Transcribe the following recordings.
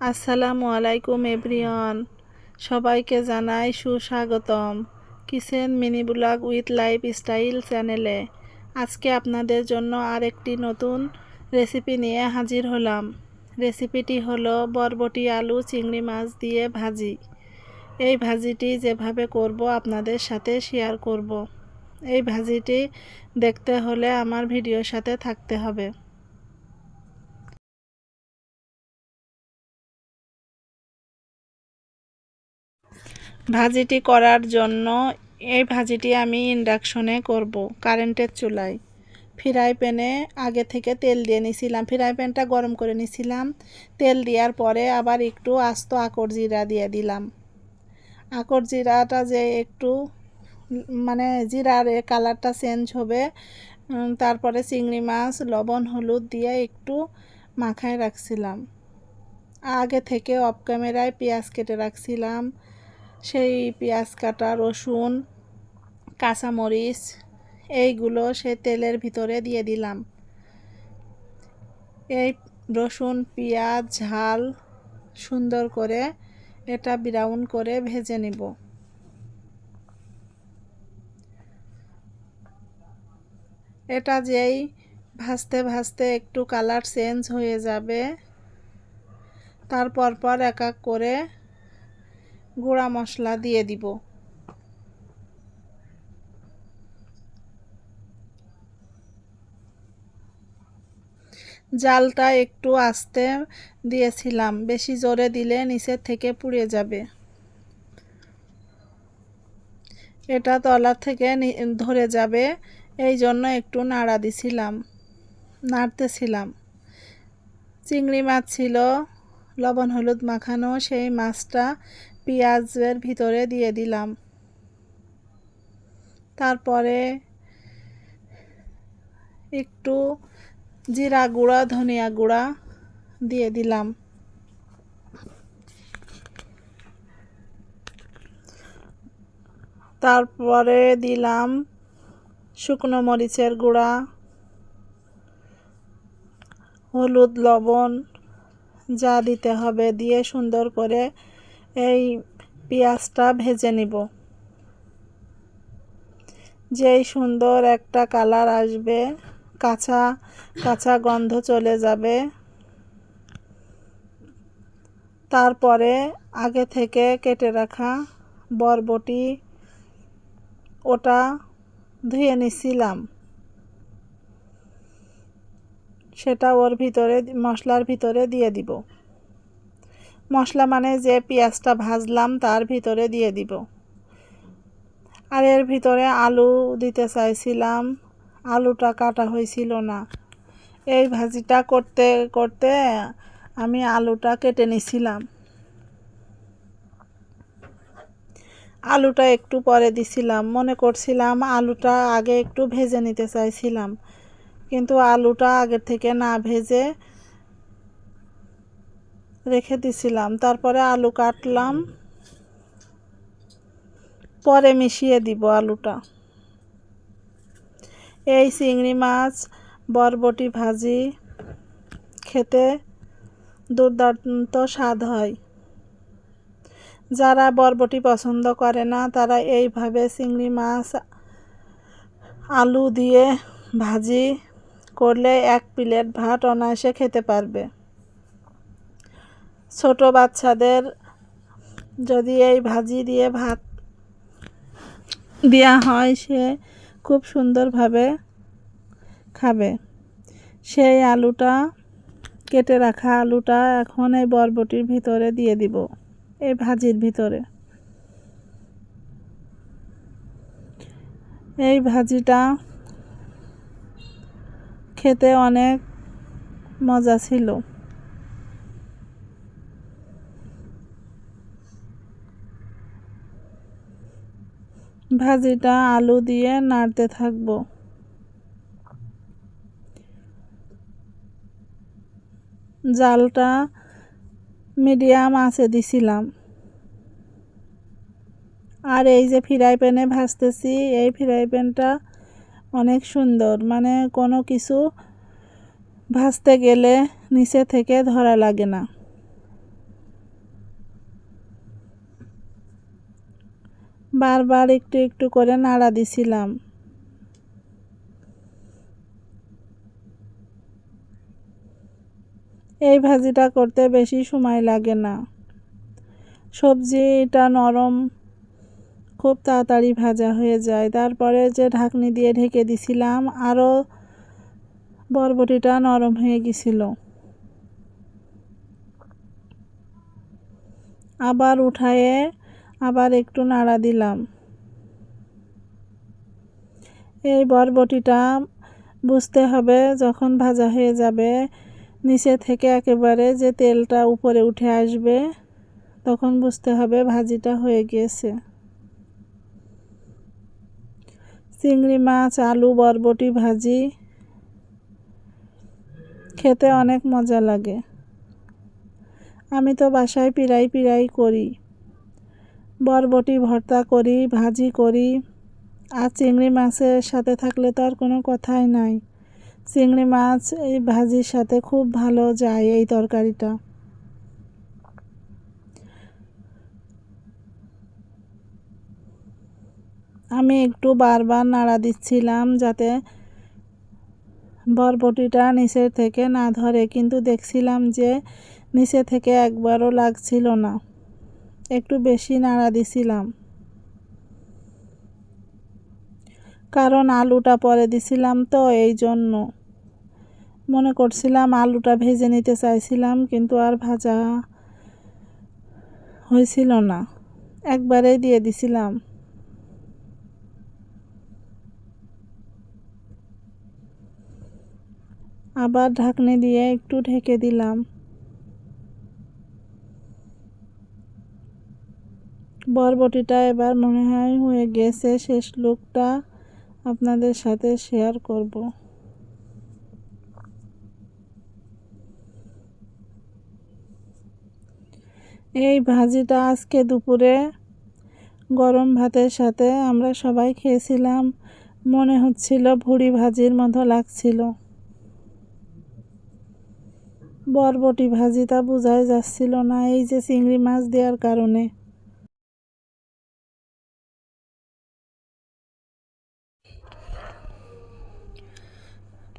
আসসালামু আলাইকুম, এভরিওয়ান। সবাইকে জানাই সুস্বাগতম kitchen mini blog with lifestyle চ্যানেলে। আজকে আপনাদের জন্য আরেকটি নতুন রেসিপি নিয়ে হাজির হলাম। রেসিপিটি হলো বরবটি আলু চিংড়ি মাছ দিয়ে ভাজি। এই ভাজিটি যেভাবে করব আপনাদের সাথে শেয়ার করব। এই ভাজিটি দেখতে হলে আমার ভিডিওর সাথে থাকতে হবে। ভাজিটি করার জন্য এই ভাজিটি আমি ইন্ডাকশনে করব কারেন্টের চুলায়। ফ্রাই প্যানে আগে থেকে তেল দিয়ে নিছিলাম। ফ্রাই প্যানটা গরম করে নিছিলাম। তেল দেওয়ার পরে আবার একটু আস্ত আকর জিরা দিয়ে দিলাম। আকর জিরাটা যে একটু মানে জিরার কালারটা চেঞ্জ হবে তারপরে চিংড়ি মাছ, লবণ, হলুদ দিয়ে একটু মাখায় রাখছিলাম। আগে থেকে অফ ক্যামেরায় পেঁয়াজ কেটে রাখছিলাম। সেই পেঁয়াজ কাটা, রসুন, কাঁচামরিচ, এইগুলো সে তেলের ভিতরে দিয়ে দিলাম। এই রসুন, পেঁয়াজ, ঝাল সুন্দর করে এটা ব্রাউন করে ভেজে নিব। এটা যেই ভাজতে ভাজতে একটু কালার চেঞ্জ হয়ে যাবে তারপর পর এক এক করে গুঁড়া মশলা দিয়ে দিব। জালটা একটু আস্তে দিয়েছিলাম, বেশি জোরে দিলে নিচের থেকে পুড়ে যাবে। এটা তলার থেকে ধরে যাবে, এই জন্য একটু নাড়া দিছিলাম, নাড়তেছিলাম। চিংড়ি মাছ ছিল, লবণ হলুদ মাখানো, সেই মাছটা পেঁয়াজের ভিতরে দিয়ে দিলাম। তারপরে একটু জিরা গুঁড়া, ধনিয়া গুঁড়া দিয়ে দিলাম। তারপরে দিলাম শুকনো মরিচের গুঁড়া, হলুদ লবণ, যা দিতে হবে দিয়ে সুন্দর করে এই পেঁয়াজটা ভেজে নিব। যেই সুন্দর একটা কালার আসবে, কাঁচা কাঁচা গন্ধ চলে যাবে। তারপরে আগে থেকে কেটে রাখা বরবটি, ওটা ধুয়ে নিছিলাম। সেটা ওর ভিতরে, মশলার ভিতরে দিয়ে দিব। মশলা মানে যে পেঁয়াজটা ভাজলাম তার ভিতরে দিয়ে দিব। আর এর ভিতরে আলু দিতে চাইছিলাম, আলুটা কাটা হয়েছিল না। এই ভাজিটা করতে করতে আমি আলুটা কেটে নিছিলাম। আলুটা একটু পরে দিছিলাম, মনে করছিলাম আলুটা আগে একটু ভেজে নিতে চাইছিলাম। কিন্তু আলুটা আগের থেকে না ভেজে রেখে দিছিলাম। তারপরে আলু কাটলাম। পরে মিশিয়ে দিব আলুটা। এই চিংড়ি মাছ, বরবটি ভাজি খেতে দুর্দান্ত স্বাদ হয়। যারা বরবটি পছন্দ করে না, তারা এইভাবে চিংড়ি মাছ, আলু দিয়ে ভাজি করলে এক প্লেট ভাত অনায়াসে খেতে পারবে। ছোট বাচ্চাদের যদি এই ভাজি দিয়ে ভাত দেওয়া হয়, সে খুব সুন্দরভাবে খাবে। সেই আলুটা, কেটে রাখা আলুটা এখন এই বরবটির ভিতরে দিয়ে দিব, এই ভাজির ভিতরে। এই ভাজিটা খেতে অনেক মজা ছিল। ভাজিটা আলু দিয়ে নাড়তে থাকব। জালটা মিডিয়াম আছে দিছিলাম। আর এই যে ফ্রাই প্যানে ভাজতেছি, এই ফ্রাই প্যানটা অনেক সুন্দর। মানে কোনো কিছু ভাজতে গেলে নিচে থেকে ধরা লাগে না। বারবার একটু একটু করে নাড়া দিছিলাম। এই ভাজিটা করতে বেশি সময় লাগে না। সবজিটা নরম, খুব তাড়াতাড়ি ভাজা হয়ে যায়। তারপরে যে ঢাকনি দিয়ে ঢেকে দিছিলাম আরও বরবটিটা নরম হয়ে গেছিল। আবার উঠায়ে আবার একটু নাড়া দিলাম। এই বরবটিটা বুঝতে হবে যখন ভাজা হয়ে যাবে, নিচে থেকে একেবারে যে তেলটা উপরে উঠে আসবে, তখন বুঝতে হবে ভাজিটা হয়ে গিয়েছে। চিংড়ি মাছ, আলু, বরবটি ভাজি, খেতে অনেক মজা লাগে। আমি তো বাসায় পিরাই পিরাই করি। বরবটি ভর্তা করি, ভাজি করি। আর চিংড়ি মাছের সাথে থাকলে তো আর কোনো কথাই নাই। চিংড়ি মাছ এই ভাজির সাথে খুব ভালো যায় এই তরকারিটা। আমি একটু বারবার নাড়া দিচ্ছিলাম যাতে বরবটিটা নিচের থেকে না ধরে, কিন্তু দেখছিলাম যে নিচে থেকে একবারও লাগছিল না। একটু বেশি নাড়া দিছিলাম। কারণ আলুটা পরে দিছিলাম তো, এই জন্য। মনে করছিলাম আলুটা ভেজে নিতে চাইছিলাম, কিন্তু আর ভাজা হয়েছিল না। একবারেই দিয়ে দিছিলাম। আবার ঢাকনি দিয়ে একটু ঢেকে দিলাম। বরবটিটা এবার মনে হয় হয়ে গেছে। শেষ লুকটা আপনাদের সাথে শেয়ার করব। এই ভাজিটা আজকে দুপুরে গরম ভাতের সাথে আমরা সবাই খেয়েছিলাম। মনে হচ্ছিল ভুড়ি ভাজির মতো লাগছিল। বরবটি ভাজিটা বোঝাই যাচ্ছিল না এই যে চিংড়ি মাছ দেওয়ার কারণে।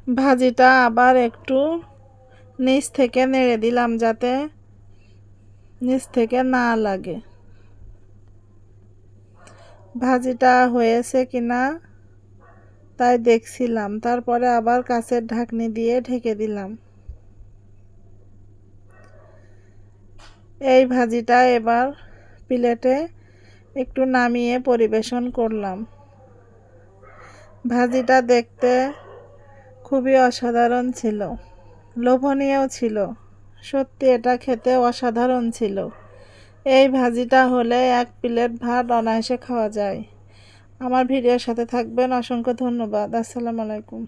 ভাজিটা আবার একটু নিচ থেকে নেড়ে দিলাম যাতে নিচ থেকে না লাগে। ভাজিটা হয়েছে কিনা তাই দেখছিলাম। তারপরে আবার কাছের ঢাকনি দিয়ে ঢেকে দিলাম। এই ভাজিটা এবার প্লেটে একটু নামিয়ে পরিবেশন করলাম। ভাজিটা দেখতে খুবই অসাধারণ ছিল। লোভনীয় ছিল। সত্যি এটা খেতে অসাধারণ ছিল। এই ভাজিটা হলে এক প্লেট ভাত অনায়াসে খাওয়া যায়। আমার ভিডিওর সাথে থাকবেন। অসংখ্য ধন্যবাদ। আসসালামু আলাইকুম।